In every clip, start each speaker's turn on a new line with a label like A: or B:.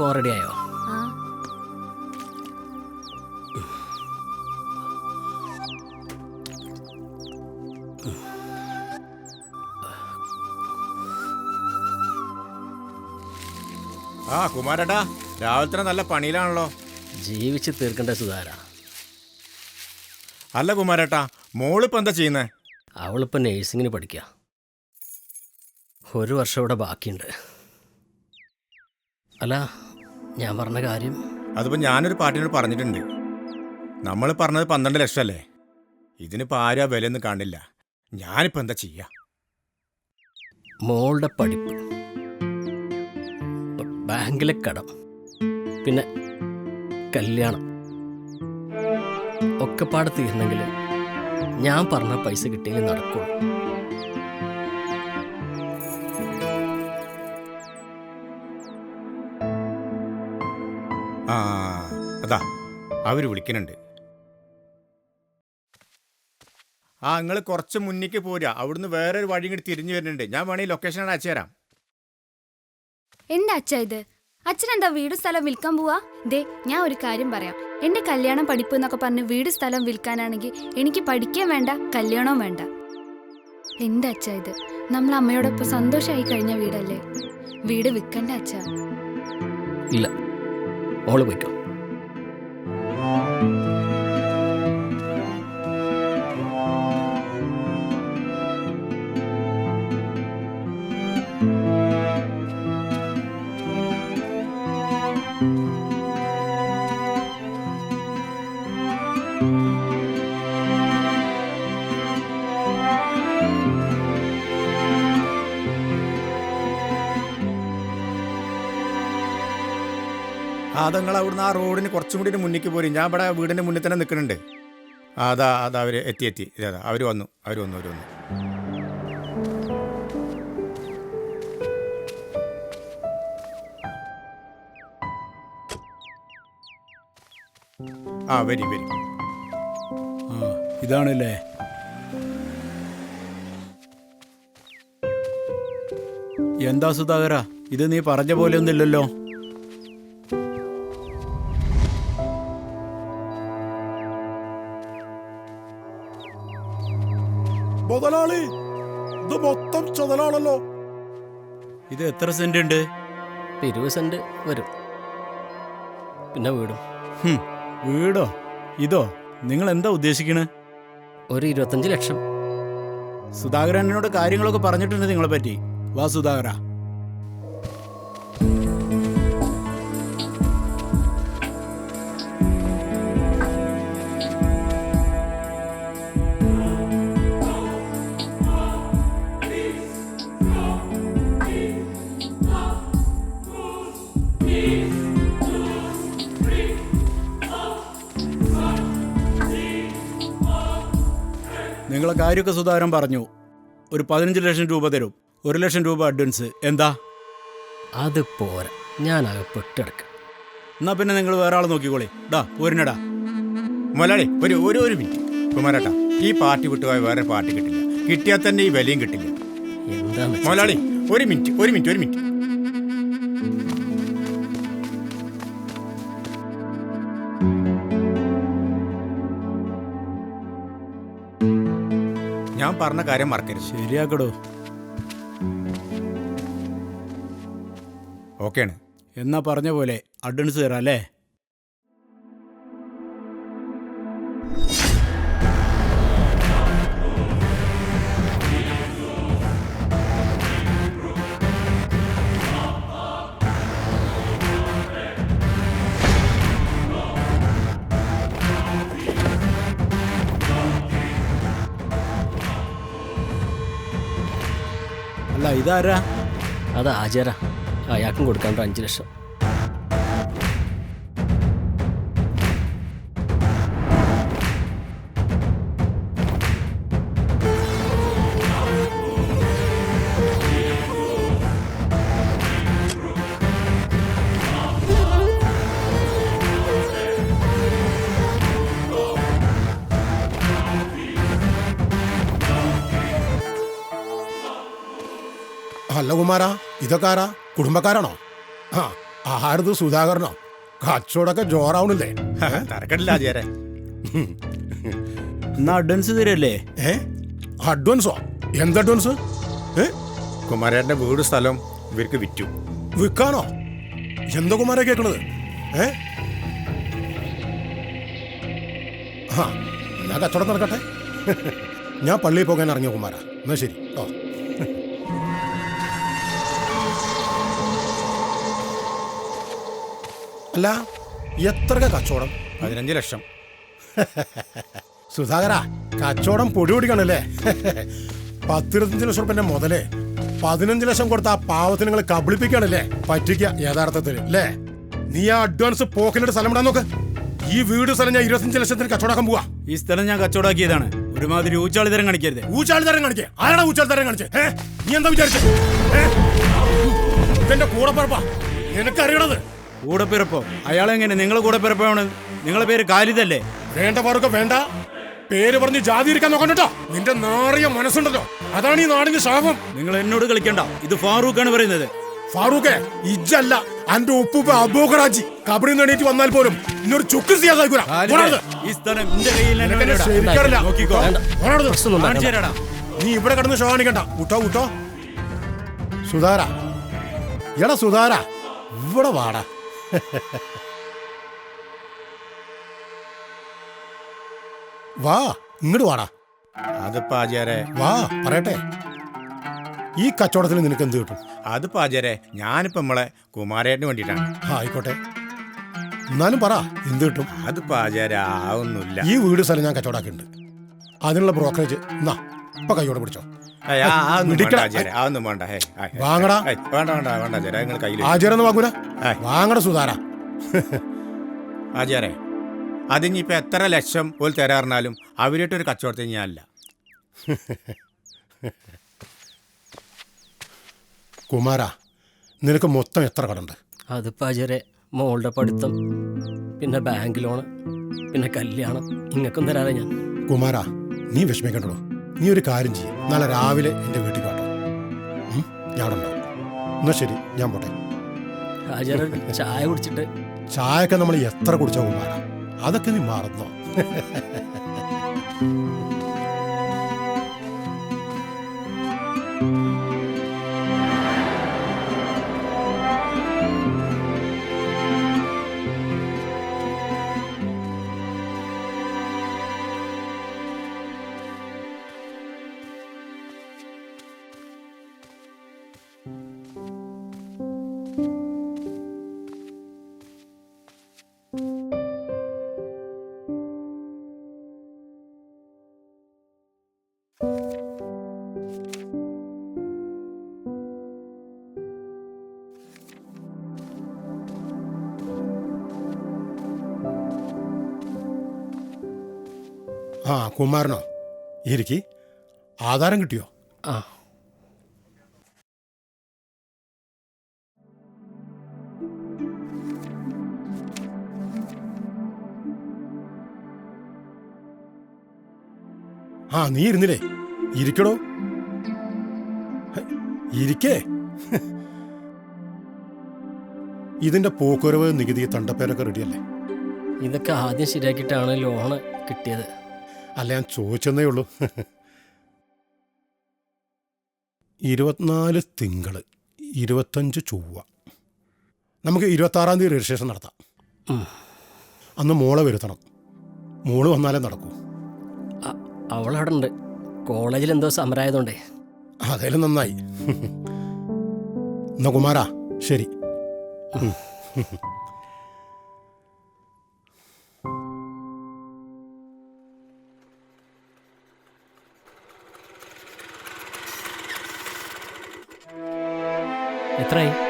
A: പോകാൻ റെഡിയായോ
B: ആ.
C: ആ കുമാരേട്ടാ രാവിലെ തന്നെ നല്ല പണിയിലാണല്ലോ.
A: ജീവിച്ച് തീർക്കണ്ട സുധാര.
C: അല്ല കുമാരേട്ടാ മോളിപ്പോ എന്താ ചെയ്യുന്നേ?
A: അവളിപ്പോ നേഴ്സിങ്ങിന് പഠിക്കുക ഒരു വർഷം ഇവിടെ ബാക്കിയുണ്ട്. അല്ല ഞാൻ പറഞ്ഞ കാര്യം
C: അതിപ്പോ ഞാനൊരു പാട്ടിനോട് പറഞ്ഞിട്ടുണ്ട്. നമ്മൾ പറഞ്ഞത് പന്ത്രണ്ട് ലക്ഷം അല്ലേ ഇതിനിപ്പോ ആരും ആ വിലയൊന്നും കാണില്ല. ഞാനിപ്പോ എന്താ ചെയ്യ?
A: മോളുടെ പഠിപ്പ്. ബാങ്കിലെ കടം. പിന്നെ കല്യാണം. ഒക്കെ തീർന്നെങ്കിൽ ഞാൻ പറഞ്ഞ പൈസ കിട്ടിയെങ്കിൽ നടക്കുള്ളൂ.
C: അവർ വിളിക്കുന്നുണ്ട്. ആ നിങ്ങൾ കുറച്ച് മുന്നിക്ക് പോരാ അവിടുന്ന് വേറൊരു വഴി ഇങ്ങോട്ട് തിരിഞ്ഞു വരുന്നുണ്ട്. ഞാൻ വേണമെങ്കിൽ ലൊക്കേഷൻ അയച്ചു തരാം
B: എന്താ അച്ഛ ഇത്? അച്ഛൻ എന്താ വീട് സ്ഥലം വിൽക്കാൻ പോവാ? ദേ ഞാൻ ഒരു കാര്യം പറയാം. എന്റെ കല്യാണം പഠിപ്പ് എന്നൊക്കെ പറഞ്ഞ് വീട് സ്ഥലം വിൽക്കാനാണെങ്കിൽ എനിക്ക് പഠിക്കാൻ വേണ്ട കല്യാണവും വേണ്ട. എന്താ അച്ഛ ഇത്? നമ്മൾ അമ്മയോടൊപ്പം സന്തോഷമായി കഴിഞ്ഞ വീടല്ലേ? വീട് വിൽക്കണ്ട അച്ഛ.
A: ഇല്ല. ഓൾ പോയിക്കോ.
C: ആ അത് അവിടുന്ന് ആ റോഡിന് കുറച്ചും കൂടി മുന്നിക്ക് പോരും. ഞാൻ ഇവിടെ വീടിന്റെ മുന്നിൽ തന്നെ നിൽക്കുന്നുണ്ട്. അതാ അതാ അവർ എത്തി എത്തി. ഇതാ അവർ വന്നു അവർ വന്നു അവർ വന്നു. ആ വരി വരി.
D: ഇതാണല്ലേ? എന്താ സുധാകര? ഇത് നീ പറഞ്ഞ പോലെ ഒന്നില്ലല്ലോ
E: മുതലാളി ഇത് മൊത്തം ചുതലാണല്ലോ.
D: ഇത് എത്ര സെന്റ് ഉണ്ട്?
A: ഇരുപത് സെന്റ് വരും. പിന്നെ വീടും.
D: വീടോ? ഇതോ? നിങ്ങൾ എന്താ ഉദ്ദേശിക്കണേ?
A: ഒരു ഇരുപത്തഞ്ച് ലക്ഷം.
D: സുധാകരനോട് കാര്യങ്ങളൊക്കെ പറഞ്ഞിട്ടുണ്ട് നിങ്ങളെ പറ്റി. വാ സുധാകര. നിങ്ങളെ കാര്യമൊക്കെ സുധാകരൻ പറഞ്ഞു. ഒരു പതിനഞ്ച് ലക്ഷം രൂപ തരും. ഒരു ലക്ഷം രൂപ അഡ്വാൻസ് എന്താ?
A: അത് പോരാ. ഞാൻ പെട്ടെടുക്ക.
D: എന്നാ പിന്നെ നിങ്ങൾ വേറെ ആൾ നോക്കിക്കോളി. ഡാ പോരിനടാ.
C: മുതലാളി ഒരു ഒരു ഒരു മിനിറ്റ്. കുമാരേട്ടാ ഈ പാർട്ടി വിട്ടുപോയ വേറെ പാർട്ടി കിട്ടില്ല. കിട്ടിയാൽ തന്നെ ഈ വിലയും കിട്ടില്ല. മുതലാളി ഒരു മിനിറ്റ് ഒരു മിനിറ്റ് ഒരു മിനിറ്റ്. ഞാൻ പറഞ്ഞ കാര്യം മറക്കരുത്.
D: ശരിയാക്കടോ.
C: ഓക്കെയാണ്
D: എന്നാ പറഞ്ഞ പോലെ അഡ്വാൻസ് തരാം അല്ലേ? അല്ല ഇതാരാ?
A: അത് ആചാര. അയാൾക്കും കൊടുക്കാൻ അഞ്ച് ലക്ഷം.
E: അല്ല ഇതൊക്കാരാ? കുടുംബക്കാരാണോ? ആ ആരത് സുധാകരനോ? കച്ചവടമൊക്കെ ജോറാവണില്ലേ?
C: തരക്കടില്ല ആചാരെ.
D: എന്നാ അഡ്വാൻസ് തരല്ലേ
E: ഏ? അഡ്വാൻസോ എന്ത് അഡ്വാൻസ് ഏ?
C: കുമാരേട്ടന്റെ വീട് സ്ഥലം ഇവർക്ക് വിറ്റു.
E: വിൽക്കാനോ? എന്താ കുമാരെ കേൾക്കണത് ഏ? ആ എന്നാ കച്ചവടം നടക്കട്ടെ. ഞാൻ പള്ളിയിൽ പോകാൻ ഇറങ്ങിയ കുമാര. എന്നാ ശരി. ഓ. അല്ല എത്ര കച്ചവടം?
C: പതിനഞ്ച് ലക്ഷം.
E: സുധാകര കച്ചവടം പൊടി പിടിക്കണല്ലേ? പത്തിരുപത്തഞ്ച് ലക്ഷം റുപ്യന്റെ മുതലേ പതിനഞ്ച് ലക്ഷം കൊടുത്ത ആ പാവത്തിന് നിങ്ങൾ കബളിപ്പിക്കണല്ലേ? പറ്റിക്ക യഥാർത്ഥത്തിൽ അല്ലേ? നീ ആ അഡ്വാൻസ് പോക്കലിന്റെ സ്ഥലം ഇടാൻ നോക്ക്. ഈ വീട് സ്ഥലം ഞാൻ ഇരുപത്തഞ്ച് ലക്ഷത്തിന് കച്ചവടാക്കാൻ പോവാ.
D: ഈ സ്ഥലം ഞാൻ കച്ചവടാക്കിയതാണ്. ഒരുമാതിരി ഊച്ചാളി തരം കാണിക്കരുത്.
E: ഊച്ചാളി തരം കാണിക്കേ? ആരാണ് ഊച്ചാളി തരം കാണിച്ചേ നീ എന്താ വിചാരിച്ചേ? എന്റെ കൂടെ പറപ്പാ നിനക്കറിയണത്
D: കൂടെ പിറപ്പോ അയാളെങ്ങനെ? നിങ്ങളെ കൂടെ പിറപ്പാണ് നിങ്ങളെ പേര് കാലിതല്ലേ
E: വേണ്ട പറക്ക വേണ്ട. പേര് പറഞ്ഞ് ജാതി ഇരിക്കാൻ നോക്കണ്ടോ നിന്റെ നാറിയ മനസ്സുണ്ടല്ലോ. അതാണ് ഈ നാടിന്റെ ശാപം.
D: നിങ്ങൾ എന്നോട് കളിക്കണ്ട. ഇത് ഫാറൂഖ് ആണ് പറയുന്നത്.
E: ഫാറൂഖെ ഇജ്ജല്ല. അന്റെ ഉപ്പുപ്പ അബൂഖറാജി. കബറിൽ നിന്ന് എണീറ്റ് വന്നാൽ പോലും ഇന്നൊരു ചുക്ക് ചെയ്യാതായിക്കൂല
D: ഈ സ്ഥലം എന്റെ കയ്യിൽ.
E: നീ ഇവിടെ കിടന്ന് ഷോ ഊട്ടോ ഊട്ടോ ഉട്ടോ. സുധാര. എടാ സുധാര ഇവിടെ വാടാ. വാ ഇങ്ങോട്ട് വാടാ.
C: അതിപ്പോ ആചാരെ.
E: വാ പറയട്ടെ. ഈ കച്ചവടത്തിൽ നിനക്ക് എന്ത് കിട്ടും?
C: അതിപ്പോ ആചാരെ ഞാനിപ്പോ നമ്മളെ കുമാരേട്ടന് വേണ്ടിയിട്ടാണ്.
E: ആയിക്കോട്ടെ. എന്നാലും പറ എന്ത് കിട്ടും?
C: അതിപ്പോ ആചാര ആവുന്നില്ല
E: ഈ വീട് സ്ഥലം ഞാൻ കച്ചവടാക്കുന്നുണ്ട് അതിനുള്ള ബ്രോക്കറേജ് എന്നാ ഇപ്പൊ കൈയോടെ പിടിച്ചോ.
C: ഏയ്, ആ- വേണ്ട
E: മിടുക്കടാ.
C: ആചാരെ അതൊന്നും വേണ്ട. ഹേ
E: വാങ്ങടാ.
C: വേണ്ട വേണ്ട വേണ്ട ആചാരെ നിങ്ങൾ കയ്യിൽ
E: ആചാരൊന്നും വാങ്ങൂല?
C: ഏയ്.
E: വാങ്ങട സുധാര
C: ആചാരെ അതിനിപ്പോ എത്ര ലക്ഷം പോൽ തരാറിനാലും അവരായിട്ടൊരു കച്ചവടത്തിന് ഞാനല്ല
E: കുമാര നിനക്ക് മൊത്തം എത്ര കടണ്ട്
A: അതിപ്പോൾ ആചാരെ മോളുടെ പഠിത്തം പിന്നെ ബാങ്ക് ലോണ് പിന്നെ കല്യാണം ഇങ്ങക്കും തരാതെ ഞാൻ.
E: കുമാര നീ വിഷമിക്കണ്ടോ നീ ഒരു കാര്യം ചെയ്യും. നാളെ രാവിലെ എന്റെ വീട്ടിൽ കാട്ടോ ഞാൻ ഉണ്ടാവും. എന്നാ ശരി ഞാൻ പോട്ടെ.
A: ചായ കുടിച്ചിട്ട്.
E: ചായയൊക്കെ നമ്മൾ എത്ര കുടിച്ചാൽ മാറാം അതൊക്കെ നീ മറന്നോ? ആ കുമാരനോ ഇരിക്കി. ആധാരം കിട്ടിയോ?
A: ആ.
E: ആ നീ ഇരുന്നില്ലേ? ഇരിക്കണോ ഇരിക്കേ. ഇതിന്റെ പോക്കുരവ് നികുതി തണ്ടപ്പേരൊക്കെ റെഡിയല്ലേ?
A: ഇതൊക്കെ ആദ്യം ശരിയാക്കിയിട്ടാണ് ലോണ് കിട്ടിയത്.
E: അല്ല ഞാൻ ചോദിച്ചെന്നേ ഉള്ളൂ. ഇരുപത്തിനാല് തിങ്കൾ ഇരുപത്തഞ്ച് ചൊവ്വ. നമുക്ക് ഇരുപത്താറാം തീയതി രജിസ്ട്രേഷൻ നടത്താം. അന്ന് മോളെ വരുത്തണം. മോൾ വന്നാലേ നടക്കൂ.
A: അവളവിടെ ഉണ്ട് കോളേജിൽ എന്തോ സമരായതുണ്ടേ.
E: അതേലും നന്നായി. എന്നാ കുമാരാ ശരി.
A: എത്രയായി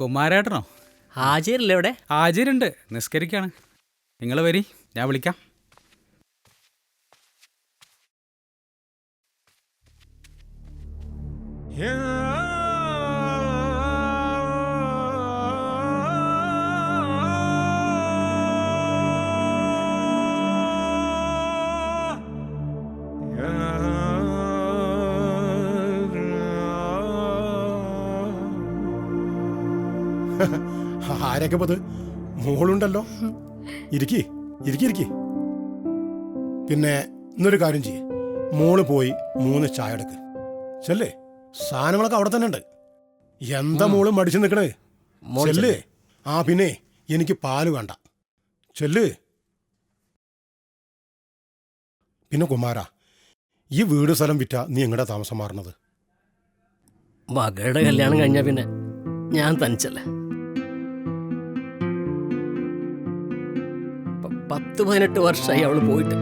F: കുമാരേട്ടനോ?
A: ഹാജരില്ല ഇവിടെ
F: ഹാജരുണ്ട് നിസ്കരിക്കാണ്. നിങ്ങൾ വരി. ഞാൻ വിളിക്കാം.
E: Yeah. പത് മോളുണ്ടല്ലോ. ഇരിക്കി ഇരിക്കി ഇരിക്കി. പിന്നെ ഇന്നൊരു കാര്യം ചെയ്യേ. മോൾ പോയി മൂന്ന് ചായ എടുക്ക്. ചെല്ലേ? സാധനങ്ങളൊക്കെ അവിടെ തന്നെ ഉണ്ട്. എന്താ മോൾ മടിച്ചു നിൽക്കണേ ചെല്ലേ. ആ പിന്നെ എനിക്ക് പാൽ വേണ്ട. ചെല്ല്. പിന്നെ കുമാര ഈ വീട് സ്ഥലം വിറ്റ നീ എങ്ങടെ താമസം മാറണത്
A: മകളുടെ കല്യാണം കഴിഞ്ഞ പിന്നെ ഞാൻ തനിച്ചല്ലേ? പത്ത് പതിനെട്ട് വർഷമായി അവൾ പോയിട്ട്.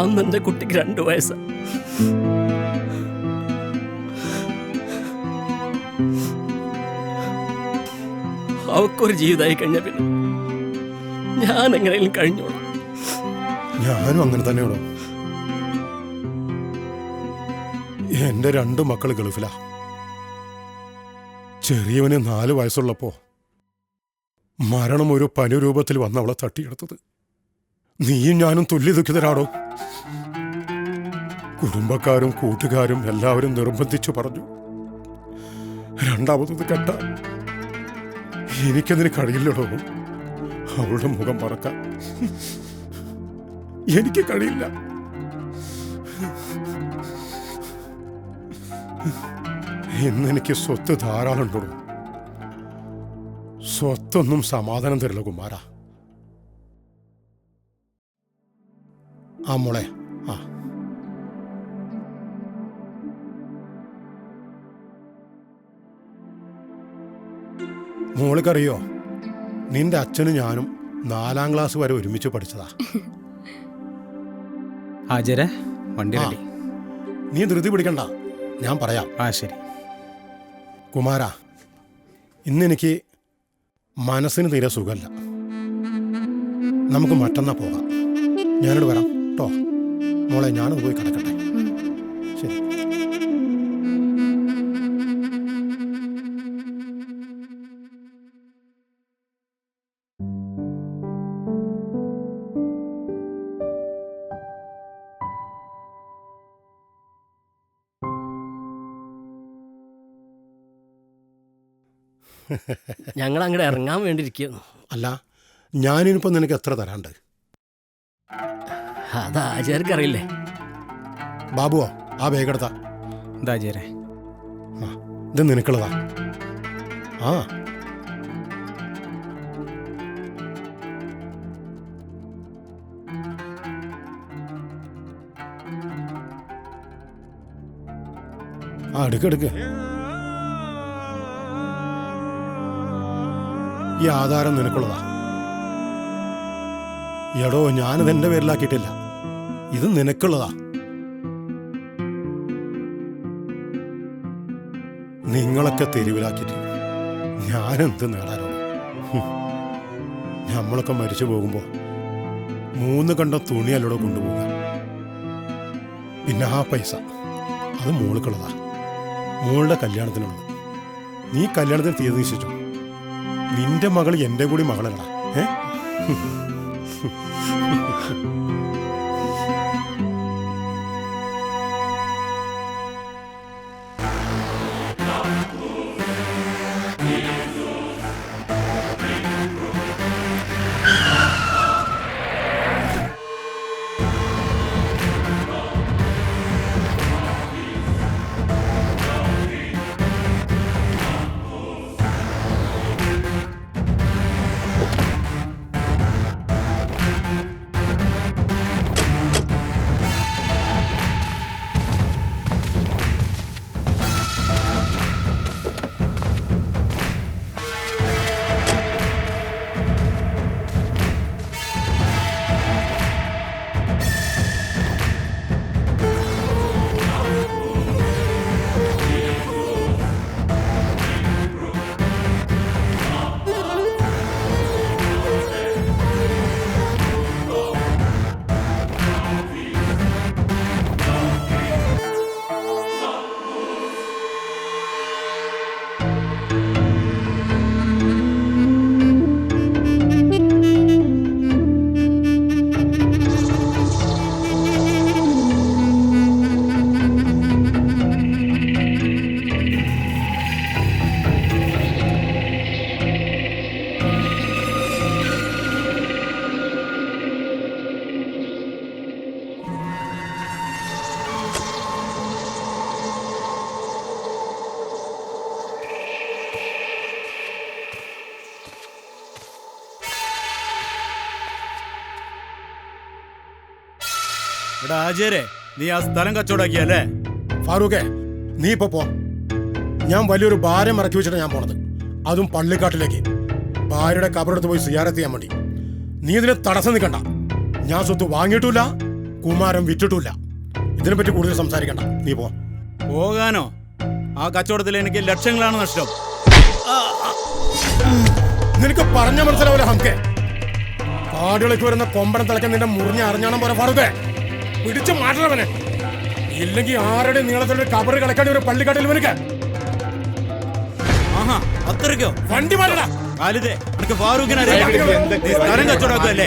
A: അന്ന് എന്റെ കുട്ടിക്ക് രണ്ട് വയസ്സാ. അവക്കൊരു ജീവിതമായി കഴിഞ്ഞ പിന്നെ ഞാൻ എങ്ങനെയും കഴിഞ്ഞോളാം.
E: ഞാനും അങ്ങനെ തന്നെയാണോ എന്റെ രണ്ട് മക്കൾ ഗൾഫിലാ. ചെറിയവന് നാല് വയസ്സുള്ളപ്പോ മരണം ഒരു പനി രൂപത്തിൽ വന്ന് അവളെ തട്ടിയെടുത്തത്. നീയും ഞാനും തുല്യ ദുഃഖിതരാടോ കുടുംബക്കാരും കൂട്ടുകാരും എല്ലാവരും നിർബന്ധിച്ചു പറഞ്ഞു രണ്ടാമത്തത് കെട്ട. എനിക്കതിന് കഴിയില്ലടോ. അവളുടെ മുഖം മറക്കാൻ എനിക്ക് കഴിയില്ല. ഇന്നെനിക്ക് സ്വത്ത് ധാരാളം ഉണ്ടോ സ്വത്തൊന്നും സമാധാനം തരില്ല കുമാര. ആ മോളെ ആ. മോൾക്കറിയോ നിന്റെ അച്ഛനും ഞാനും നാലാം ക്ലാസ് വരെ ഒരുമിച്ച് പഠിച്ചതാ.
F: ഹാജരെ? വണ്ടി
E: ആ.
F: റെഡി.
E: നീ ധൃതി പിടിക്കണ്ട. ഞാൻ പറയാം.
F: ആ ശരി.
E: കുമാര ഇന്നെനിക്ക് മനസ്സിന് തീരെ സുഖമല്ല. നമുക്ക് മറ്റന്നാ പോകാം. ഞാനോട് വരാം. കേട്ടോ മോളെ ഞാനത് പോയി കിടക്കട്ടെ.
A: ഞങ്ങൾ അങ്ങോട്ട് ഇറങ്ങാൻ വേണ്ടിയിരിക്കുന്നു.
E: അല്ല ഞാനിനിപ്പോൾ നിനക്ക് എത്ര തരാണ്ട്?
A: അത് ആചാര്യക്കറിയില്ലേ
E: ബാബുവോ ആ വേഗെടുത്താ
F: ഇതാ ഹാജരെ
E: ആ ഇത് നിനക്കുള്ളതാ. ആ. ആ എടുക്ക്. ഈ ആധാരം നിനക്കുള്ളതാ. എടോ ഞാനത് എന്റെ പേരിലാക്കിയിട്ടില്ല. ഇത് നിനക്കുള്ളതാ. നിങ്ങളൊക്കെ തെരുവിലാക്കിയിട്ട് ഞാനെന്ത് നേടാനോ നമ്മളൊക്കെ മരിച്ചു പോകുമ്പോൾ മൂന്ന് കണ്ടം തുണിയല്ലോടെ കൊണ്ടുപോകുക പിന്നെ ആ പൈസ അത് മോൾക്കുള്ളതാ. മോളുടെ കല്യാണത്തിനുള്ളത്. നീ കല്യാണത്തിന് തീയതി നിന്റെ മകൾ എന്റെ കൂടി മകളല്ല ഏ?
D: ആചാരെ നീ ആ സ്ഥലം കച്ചവടാക്കിയല്ലേ?
E: ഫാറൂഖേ നീ ഇപ്പൊ പോ. ഞാൻ വലിയൊരു ഭാരം ഇറക്കി വെച്ചിട്ട് ഞാൻ പോണത്. അതും പള്ളിക്കാട്ടിലേക്ക്. ഭാര്യയുടെ കബറെടുത്ത് പോയി സിയാറത്ത് ചെയ്യാൻ വേണ്ടി. നീ ഇതിന് തടസ്സം നിൽക്കണ്ട. ഞാൻ സ്വത്ത് വാങ്ങിയിട്ടില്ല കുമാരം വിറ്റിട്ടില്ല. ഇതിനെപ്പറ്റി കൂടുതൽ സംസാരിക്കണ്ട. നീ പോ.
D: പോകാനോ? ആ കച്ചവടത്തിൽ എനിക്ക് ലക്ഷങ്ങളാണ് നഷ്ടം.
E: നിനക്ക് പറഞ്ഞ മനസ്സിലാവില്ല ഹംകെ കാടുകളിലേക്ക് വരുന്ന കൊമ്പനം തിളക്കം നിന്റെ മുറിഞ്ഞ അറിഞ്ഞാണം പോലെ ഫാറൂഖേ. പിടിച്ചു മാറ്റണവനെ. ഇല്ലെങ്കിൽ ആരുടെ നീളത്തിലൊരു കബറ് കളക്കാണ്ട് ഒരു പള്ളിക്കാട്ടിൽ വരിക
D: ആഹാ അത്രയ്ക്കോ?
E: വണ്ടി മാറ്റടാ.
D: ഫാറൂഖിനെ അറിയാം നീ സ്ഥലം കച്ചവടാക്കല്ലേ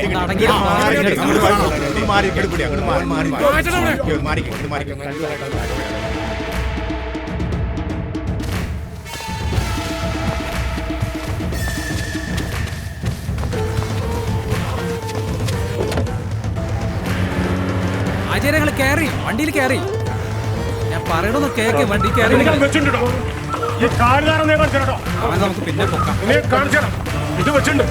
E: മാറ്റണവനെ.
F: ആചാര്യ ഞങ്ങൾ കയറി വണ്ടിയിൽ കയറി. ഞാൻ പറയണമെന്ന് കേക്ക് വണ്ടി കയറി. നമുക്ക് പിന്നെ പൊക്കാം.
E: ഇത് വെച്ചിട്ടുണ്ട്.